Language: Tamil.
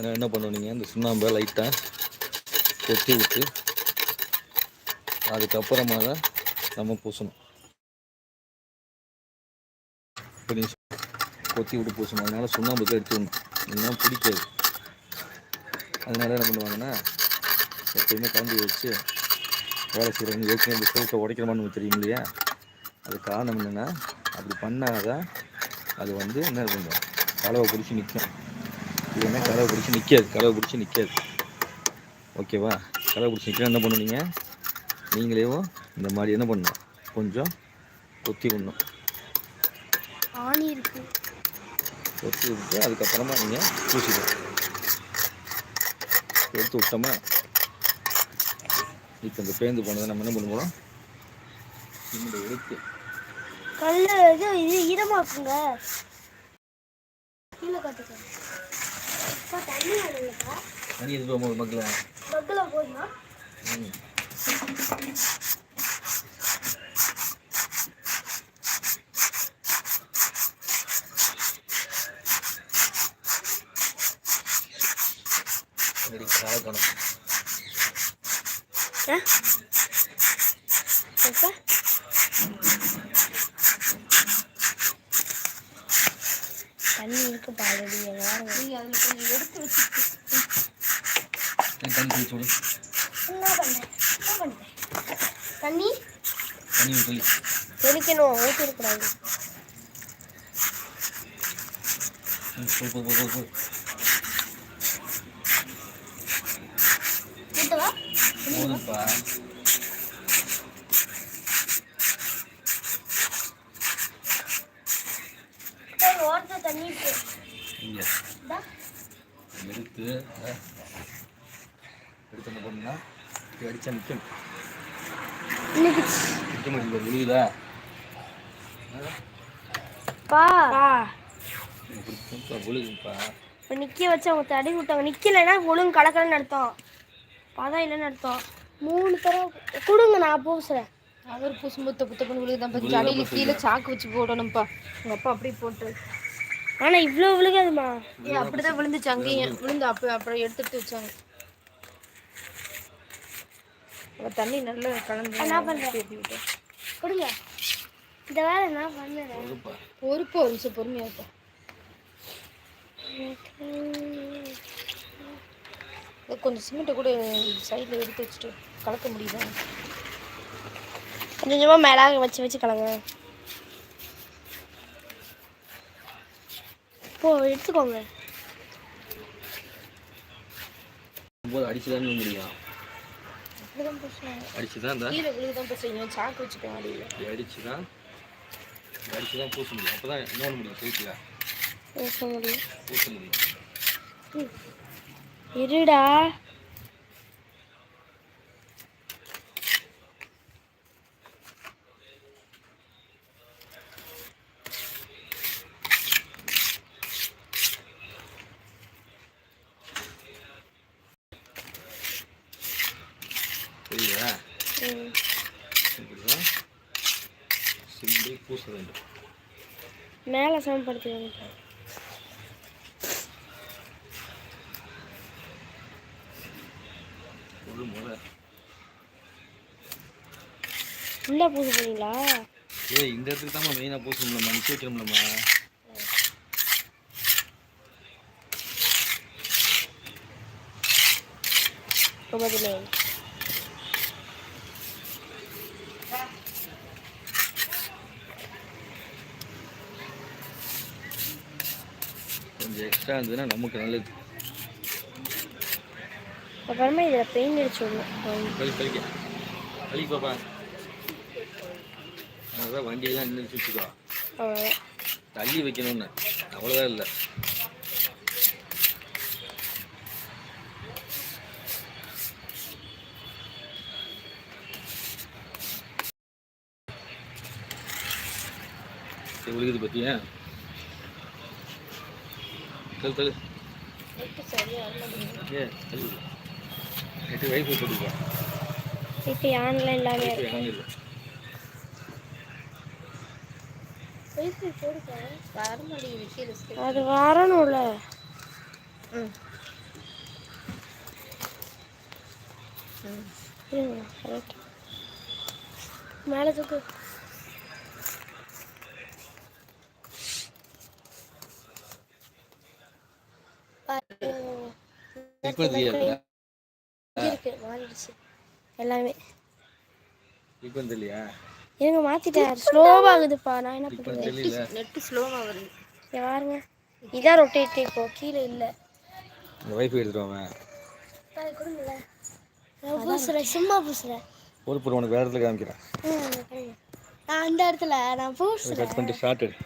அதனால் என்ன பண்ணுவீங்க இந்த சுண்ணாம்பை லைட்டாக கொத்தி விட்டு அதுக்கப்புறமா தான் நம்ம பூசணும். கொத்தி விட்டு பூசணும். அதனால் சுண்ணாம்புக்கு எடுத்துக்கணும் இல்லைன்னா பிடிக்காது. அதனால என்ன பண்ணுவாங்கன்னா எப்பயுமே கலந்து வச்சு வேலை செய்கிறவங்க ஏற்கனவே இந்த சோத்தை உடைக்கிறமான்னு தெரியும் இல்லையா? அது காரணம் என்னென்னா அப்படி பண்ணாதான் அது வந்து என்ன பண்ணும்? கலவை பிடிச்சி நிற்கும் இல்லைன்னா கலவை பிடிச்சி நிற்காது கலவை பிடிச்சி நிற்காது ஓகேவா கலவை பிடிச்சி நிற்க என்ன பண்ணுவீங்க? நீங்களேவும் இந்த மாதிரி என்ன பண்ணணும் கொஞ்சம் கொத்தி விடணும். கொத்தி விட்டு அதுக்கப்புறமா நீங்கள் பூசிக்கணும். எடுத்து விட்டோமா இப்போ இந்த பேந்து போனதை நம்ம என்ன பண்ணுவோம்? இந்த எடுத்து கல்லு இது ஈரமாக்குங்க கீழே காட்டுங்க தண்ணி இது போகும்போது மக்களை பக்கில் போதுமா? கலக்கணும் ஆ அப்பா தண்ணி இருக்கு பாருடி எல்லாரும் நீ அதில் கொஞ்சம் எடுத்து வச்சுட்டு தண்ணி விடு என்ன பண்ணுறேன் என்ன பண்ணுறேன் தண்ணி? தண்ணி ஊற்றி தெளிக்கணும் ஊற்றிருக்கூடாது போ போ போ போ போ ஊற்றவா போதும்ப்பா சரி ஓட்ட தண்ணி இருக்கு இங்கே. எடுத்து எடுத்து என்ன பண்ணுன்னா அடிச்சா நிற்கும் நிற்க முடியல விழுகுதா? பா. இப்படி விழுகுப்பா இப்போ நிற்க வச்சு அவங்க தடி விட்டாங்க. நிற்கலைன்னா ஒழுங்கு கலக்கலன்னு அர்த்தம். பதம் இல்லைன்னு அர்த்தம். மூணு தடவை கொடுங்க நான் பூசுறேன். அவர் பூசும்போது தப்பு தப்புன்னு விழுகுதான் கீழே சாக்கு வச்சு போடணும்ப்பா உங்கள் அப்பா அப்படியே போட்டு ஆனால் இவ்வளோ விழுகாதுமா. ஏ அப்படிதான் விழுந்துச்சு அங்கேயும். விழுந்து அப்போ அப்புறம் எடுத்துட்டு வச்சாங்க. தண்ணி நல்லா கலந்து என்ன விட்டு. கொடுங்க. இந்த வேலை நான் பண்ணுறேன். பொறுப்பு. ஒரு நிமிஷம் பொறுமையா இருப்பா. இது கொஞ்சம் சிமெண்ட்டை கூட சைடில் எடுத்து வச்சுட்டு கலக்க முடியுதா? கொஞ்சம் கொஞ்சமாக மேலாக வச்சு வச்சு கலங்க. போ எடுத்துக்கோங்க. போது அடிச்சு தான் முடியும். அடிச்சு தான் கீழே இப்போ செய்யணும் சாக்கு வச்சுப்பேன் அடியில். அடிச்சு தான் அடிச்சு தான் பூச முடியும். அப்போ தான் பண்ண முடியும். சைக்கில் பேச முடியும். பூச முடியும். இருடா. புரியுதா ம். இப்படி தான் சிம்பி பூச வேண்டும். மேலே சமப்படுத்தி வந்துட்டேன் ஒரு முறை. உள்ளே பூச போறீங்களா? ஏய் இந்த இடத்துக்கு தான் மெயினாக பூசணும்லம்மா நிற்க வைக்கணும்லம்மா ரொம்ப கொஞ்சம் எக்ஸ்ட்ரா இருந்ததுன்னா நமக்கு நல்லது. அப்புறமா இதில் பெயிண்ட் அடிச்சு விடணும். கழி கழிக்க கழி பாப்பா. அதான் வண்டியெல்லாம் நின்று அவ்வளோதான் தள்ளி வைக்கணும்னு. அவ்வளோதான் இல்லை. விழுகுது பத்தியா? தள்ளு தள்ளு. இது வைஃபை போட்டுக்கோ இப்போ ஆன்லைன் இல்லாமல் இருக்கு. ஆன்லைன் இல்ல. அது வரணும்ல. ம். ம். மேலே தூக்கு. இருக்கு. மாறிடுச்சு. எல்லாமே. இப்போ தெரியலையா இருங்க மாத்திட்டேன். ஸ்லோவாகுதுப்பா நான் என்ன தெரியல. நெட்டு ஸ்லோவாக வருது. இங்க பாருங்க. இதான் ரொட்டேட் இப்போ. கீழே இல்லை. இந்த வைஃபை சும்மா பூசுறேன். ஒரு பொருள் உனக்கு வேறு இடத்துல காமிக்கிறேன். நான் அந்த இடத்துல நான் பூசுறேன் கட் பண்ணிட்டு ஷார்ட் எடு.